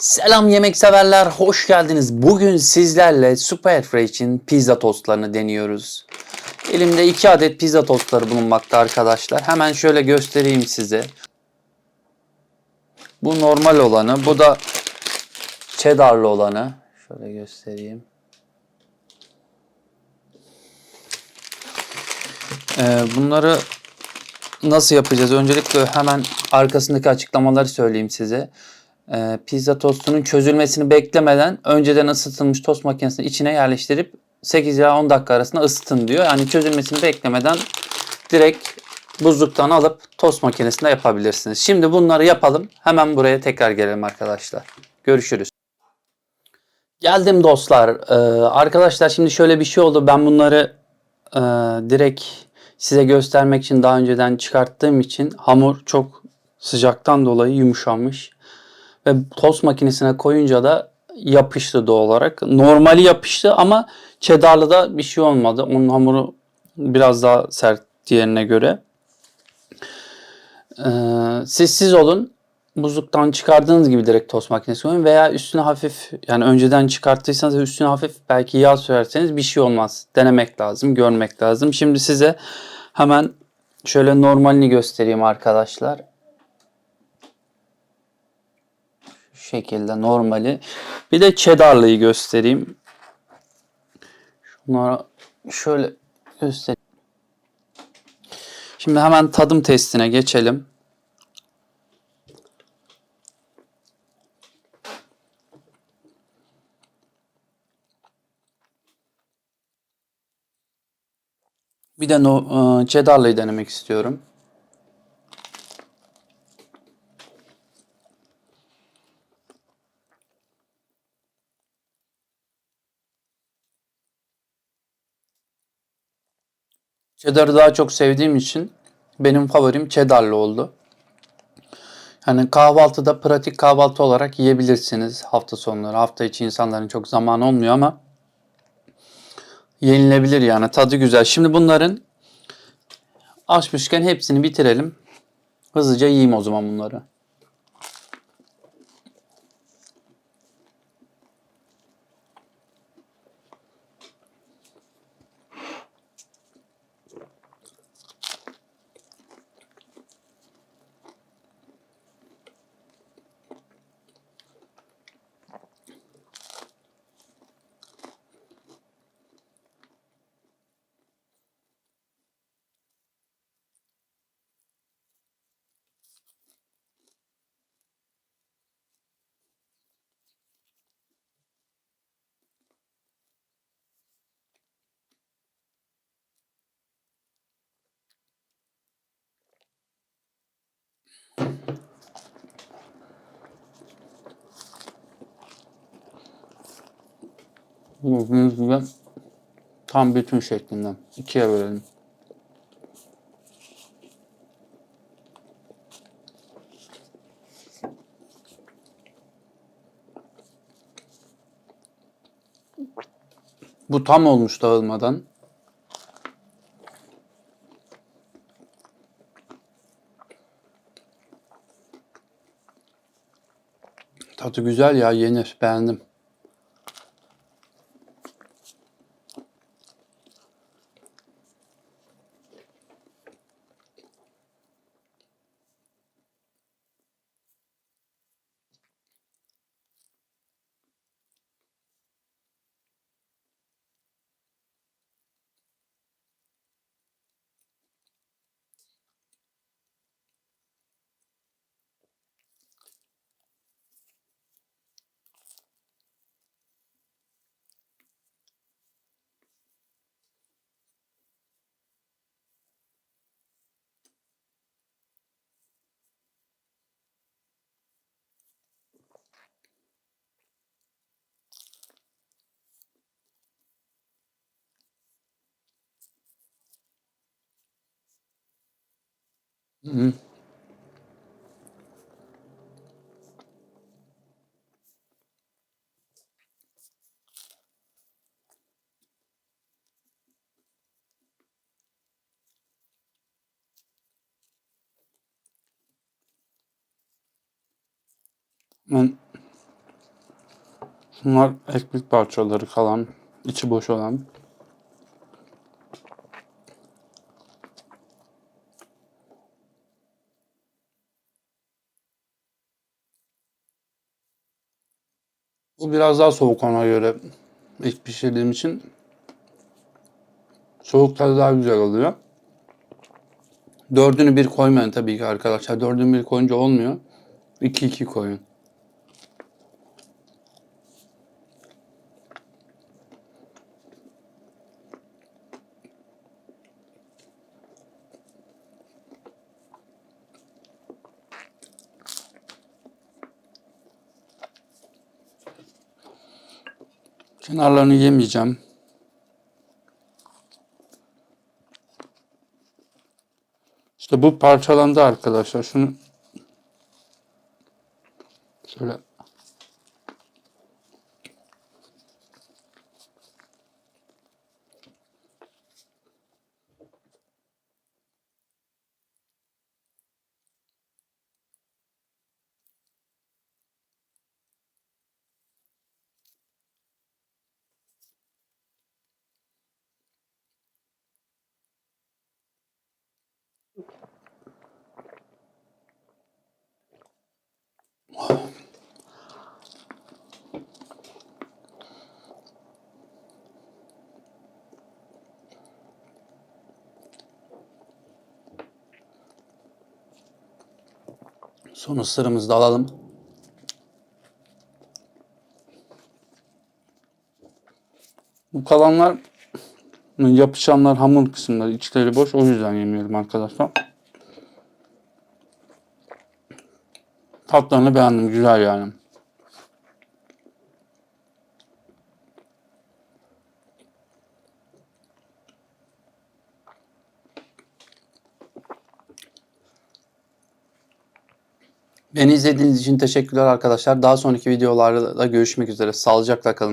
Selam yemek severler, hoş geldiniz. Bugün sizlerle Super Fresh'in pizza tostlarını deniyoruz. Elimde iki adet pizza tostları bulunmakta arkadaşlar. Hemen şöyle göstereyim size. Bu normal olanı, bu da cheddarlı olanı. Şöyle göstereyim. Ee, bunları nasıl yapacağız? Öncelikle hemen arkasındaki açıklamaları söyleyeyim size. Ee, pizza tostunun çözülmesini beklemeden önceden ısıtılmış tost makinesinin içine yerleştirip 8 ila 10 dakika arasında ısıtın diyor. Yani çözülmesini beklemeden direkt buzluktan alıp tost makinesinde yapabilirsiniz. Şimdi bunları yapalım. Hemen buraya tekrar gelelim arkadaşlar. Görüşürüz. Geldim dostlar. Ee, arkadaşlar şimdi şöyle bir şey oldu. Ben bunları e, direkt size göstermek için daha önceden çıkarttığım için hamur çok sıcaktan dolayı yumuşamış. Ve tost makinesine koyunca da yapıştı doğal olarak. Normali yapıştı ama cheddarlı da bir şey olmadı. Onun hamuru biraz daha sert diğerine göre. Ee, siz siz olun. Buzluktan çıkardığınız gibi direkt tost makinesine koyun veya üstüne hafif yani önceden çıkarttıysanız üstüne hafif belki yağ sürerseniz bir şey olmaz. Denemek lazım, görmek lazım. Şimdi size hemen şöyle normalini göstereyim arkadaşlar. Şekilde normali. Bir de cheddarlıyı göstereyim. Şunlara şöyle göstereyim. Şimdi hemen tadım testine geçelim. Bir de no, e, cheddarlıyı denemek istiyorum. Cheddar'ı daha çok sevdiğim için benim favorim cheddarlı oldu. Yani kahvaltıda pratik kahvaltı olarak yiyebilirsiniz hafta sonları. Hafta içi insanların çok zamanı olmuyor ama yenilebilir yani tadı güzel. Şimdi bunların açmışken hepsini bitirelim. Hızlıca yiyeyim o zaman bunları. Gördüğünüz gibi tam bütün şeklinden ikiye bölelim. Bu tam olmuş dağılmadan. Tadı güzel ya yenir beğendim. Ben Bunlar ekmek parçaları kalan, içi boş olan. Bu biraz daha soğuk ona göre ilk pişirdiğim için. Soğuk tadı daha güzel oluyor. Dördünü bir koymayın tabii ki arkadaşlar. Dördünü bir koyunca olmuyor. 2 iki koyun. Kenarlarını yemeyeceğim. İşte bu parçalandı arkadaşlar. Şunu şöyle son ısırımızı da alalım. Bu kalanlar yapışanlar hamur kısımları içleri boş o yüzden yemiyorum arkadaşlar. Tatlarını beğendim güzel yani. Beni izlediğiniz için teşekkürler arkadaşlar. Daha sonraki videolarda da görüşmek üzere. Sağlıcakla kalın.